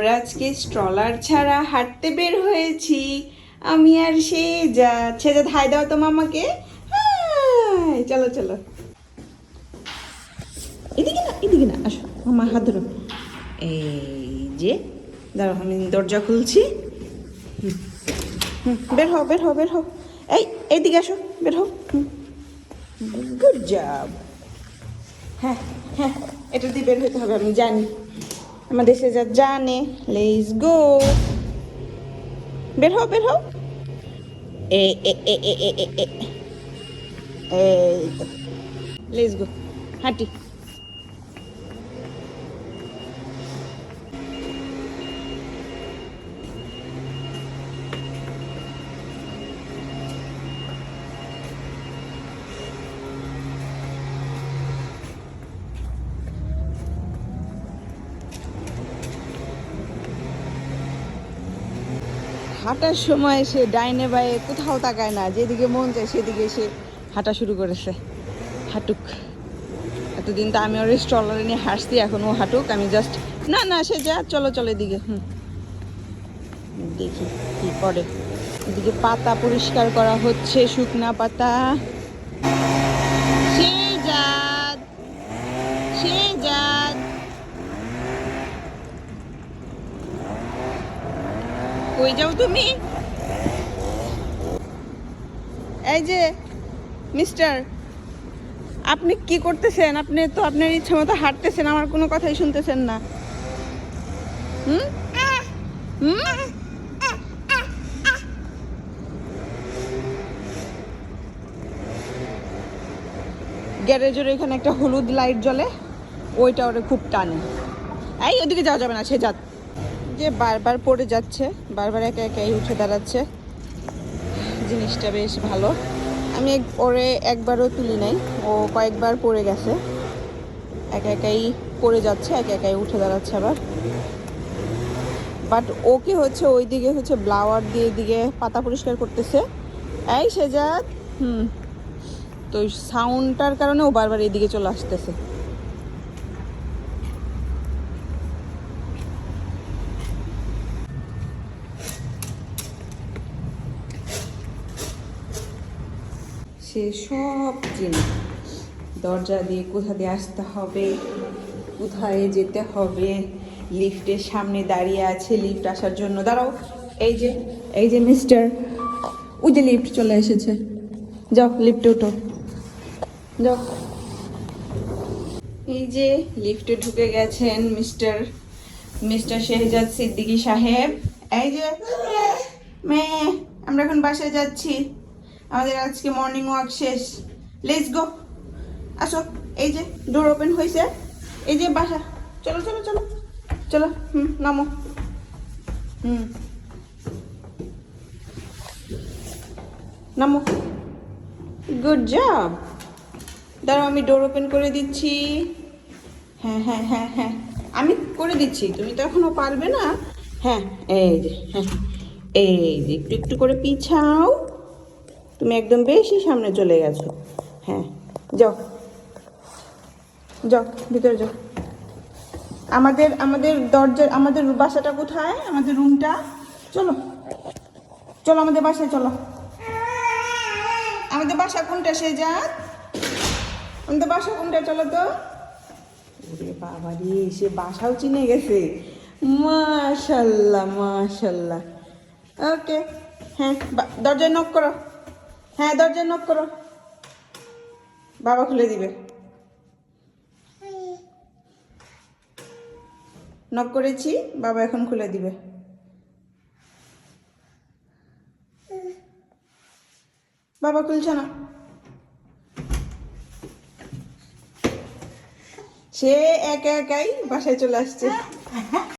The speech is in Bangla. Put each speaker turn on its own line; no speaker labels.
আমরা আজকে স্ট্রলার ছাড়া হাঁটতে বের হয়েছি। আমি আর সে যা ছেড়ে হাই দাও তো মামাকে। চলো চলো। এদিকে না এদিকে না আসো। মামা হাত ধরো। এই যে দাঁড়াও আমি দরজা খুলছি। হুম, বের হও বের হও বের হও। এই এইদিকে আসো বের হও। গুড জব হ্যাঁ হ্যাঁ এটা দিয়ে বের হতে হবে আমি জানি। আমাদের সে যা জানে লেস গো বের হও বের হও। এ এ এ এ এ এ লেস গো হাঁটি। হাঁটার সময় সে ডাইনে বায়ে কোথাও তাকায় না, যেদিকে মন যায় সেদিকে সে হাঁটা শুরু করেছে। হাঁটুক। এতদিন তো আমি ওর স্ট্রলারে নিয়ে হাসছি এখন ও হাঁটুক, আমি জাস্ট না না, সে যা, চলো চলো এদিকে, হুম। দেখি কি করে। এদিকে পাতা পরিষ্কার করা হচ্ছে, শুকনা পাতা সে জাত সে জাত কই যাও তুমি। এই যে মিস্টার আপনি কি করতেছেন? আপনি তো আপনার ইচ্ছা মতো হাঁটতেছেন, আমার কোনো কথাই শুনতেছেন না। হুম? হুম? গ্যারেজের এখানে একটা হলুদ লাইট জ্বলে, ওইটা ওরে খুব টানে। এই, ওদিকে যাওয়া যাবে না, সে যাত যে বারবার পড়ে যাচ্ছে, বারবার একা একাই উঠে দাঁড়াচ্ছে, জিনিসটা বেশ ভালো। আমি ওরে একবারও তুলি নাই, ও কয়েকবার পড়ে গেছে। একা একাই পড়ে যাচ্ছে, একা একাই উঠে দাঁড়াচ্ছে আবার। বাট ওকে হচ্ছে ওই দিকে হচ্ছে ব্লাওয়ার দিয়ে দিকে পাতা পরিষ্কার করতেছে। এই সেজাত, হুম, তো সাউন্ডটার কারণে ও বারবার এইদিকে চলে আসতেছে। সে সব চিনে দরজা দিয়ে কোথা দিয়ে আসতে হবে, কোথায় যেতে হবে, লিফটের সামনে দাঁড়িয়ে আছে, লিফট আসার জন্য। দাঁড়াও, এই যে এই যে মিস্টার, ওই যে লিফট চলে এসেছে। যাও, লিফটে উঠো। যাও। এই যে লিফটে ঢুকে গেছেন মিস্টার মিস্টার শেহজাদ সিদ্দিকী সাহেব। এই যে, মেয়ে, আমরা এখন বাসায় যাচ্ছি। আমাদের আজকে মর্নিং ওয়াক শেষ। লেটস গো আসো, এই যে ডোর ওপেন হয়েছে এই যে বাসা। চলো চলো চলো। চলো, হুম, নামো। হুম। নামো। গুড জব দাঁড়াও, আমি ডোর ওপেন করে দিচ্ছি। হ্যাঁ হ্যাঁ হ্যাঁ হ্যাঁ। আমি করে দিচ্ছি, তুমি তো এখনও পারবে না। হ্যাঁ এই যে হ্যাঁ। এই যে, একটু একটু করে পিছাও। তুমি একদম বেশি সামনে চলে গেছো। হ্যাঁ যাও। যাও, ভিতরে যাও। আমাদের আমাদের দরজা, আমাদের বাসাটা কোথায়? আমাদের রুমটা? চলো। চলো আমাদের বাসায়, চলো। আমাদের বাসা কোনটা সে যাত আমাদের বাসা কোনটা, চলো তো। ওরে বাবা রে, সে বাসাও চিনে গেছে। মাশাল্লাহ মাশাল্লাহ। ওকে হ্যাঁ দরজায় নক করো। হ্যাঁ দরজায় নক করো। বাবা খুলে দিবে। নক করেছি, বাবা এখন খুলে দিবে। বাবা খুলছে না। সে একা একাই বাসায় চলে আসছে।